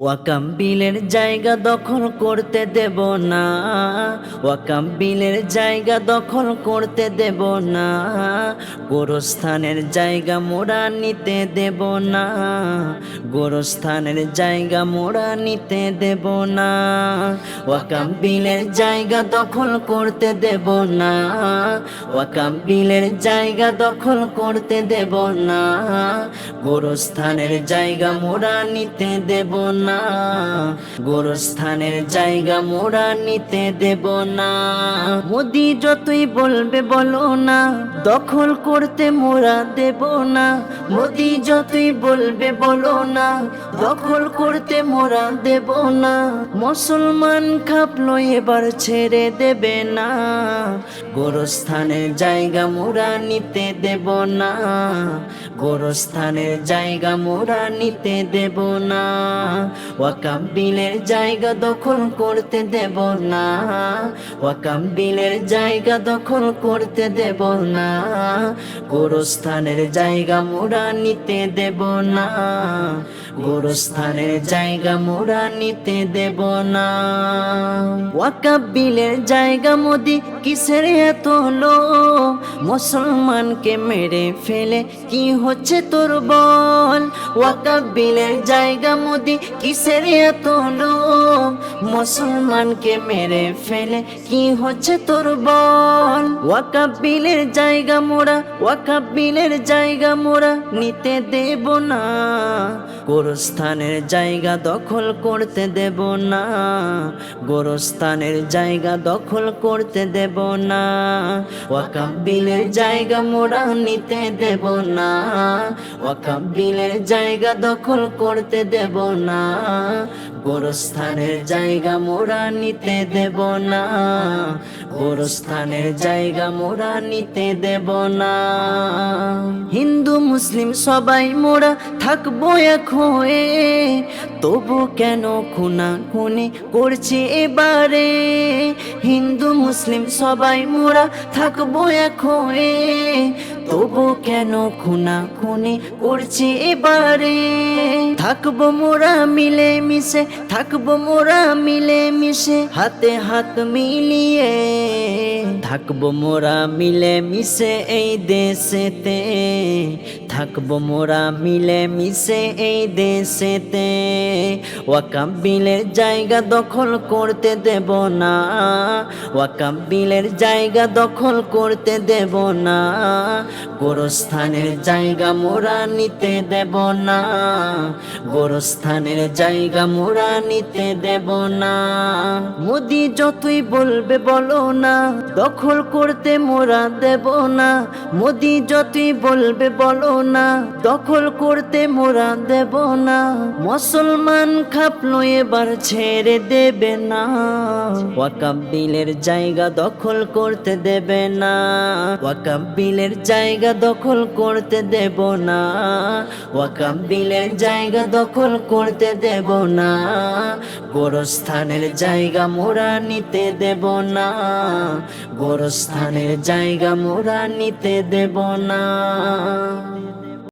ওয়াকাম বিলের জায়গা দখল করতে দেব না। ওয়াকাম বিলের জায়গা দখল করতে দেব না। গোরস্থানের জায়গা মোড়া নিতে দেব না। গোরস্থানের জায়গা মোড়া নিতে দেব না। ওয়াকাম বিলের জায়গা দখল করতে দেব না। ওয়াকাম বিলের জায়গা দখল করতে দেব না। গোরস্থানের জায়গা মোড়া নিতে দেব না। গোরস্থানের জায়গা মোড়া নিতে দেব না। মোদি যতই বলবে বলো না, দখল করতে মোরা দেব না। মোদি যতই বলবে বলো না, দখল করতে মোরা দেব না। মুসলমান খাপলো এবার ছেড়ে দেবে না। গোরস্থানের জায়গা মোরা নিতে দেব না। গোরস্থানের জায়গা মোরা নিতে দেব না। ওয়াকাম বিলের জায়গা দখল করতে দেব না। ওয়াকাম বিলের জায়গা দখল করতে দেব না। গোরস্থানের জায়গা মোরা নিতে দেব না। গোরস্থানের জায়গা মোরা নিতে দেব না। ওয়াকাব বিলের জায়গা মোদি কিসের এত লো মুসলমানকে মেরে ফেলে কি হচ্ছে তোর বল? ওয়াকাব বিলের জায়গা মোদি কিসের এত লো মুসলমানকে মেরে ফেলে কি হচ্ছে তোর বল? ওয়াকাব বিলের জায়গা মোরা ওয়াকাব বিলের জায়গা মোরা নিতে দেব না। গোরস্থানের জায়গা দখল করতে দেব না। গোরস্থানের জায়গা দখল করতে দেব না। ওয়াকাব বিলের জায়গা মোরা নিতে দেব না। ওয়াকাব বিলের জায়গা দখল করতে দেব না। গোরস্থানের জায়গা মোরা নিতে দেব না। গোরস্থানের জায়গা মোরা নিতে দেব না। হিন্দু, মুসলিম সবাই মোরা থাকব এক হয়ে। তবু কেন খুনা খুনি করছে এবারে? হিন্দু মুসলিম সবাই মোরা থাকব হয়ে তবু কেন খুনা খুনি করছে এবারে? থাকব মোরা মিলে মিশে থাকব মোরা মিলে মিশে হাতে হাত মিলিয়ে। থাকব মোরা মিলে মিশে এই দেশেতে। থাকব মোরা মিলে মিশে এই দেশেতে। ওয়াকাম বিলের জায়গা দখল করতে দেব না। ওয়াকাম বিলের জায়গা দখল করতে দেব না। গোরস্থানের জায়গা মোরা নিতে দেব না। গোরস্থানের জায়গা মোরা নিতে দেব না। মোদি যতই বলবে বলো না। দখল করতে মোরা দেব না। মোদি যতই বলবে বলো না। দখল করতে মোরা দেব না। মুসলমান খাপলো এবার ছেড়ে দেবে না। ওয়াকাম বিলের জায়গা দখল করতে দেবে না। ওয়াকাম বিলের জায়গা দখল করতে দেব না। ওয়াকাম বিলের জায়গা দখল করতে দেব না। গোরস্থানের জায়গা মোরা নিতে দেব না। গোরস্থানের জায়গা মোরা নিতে দেব না।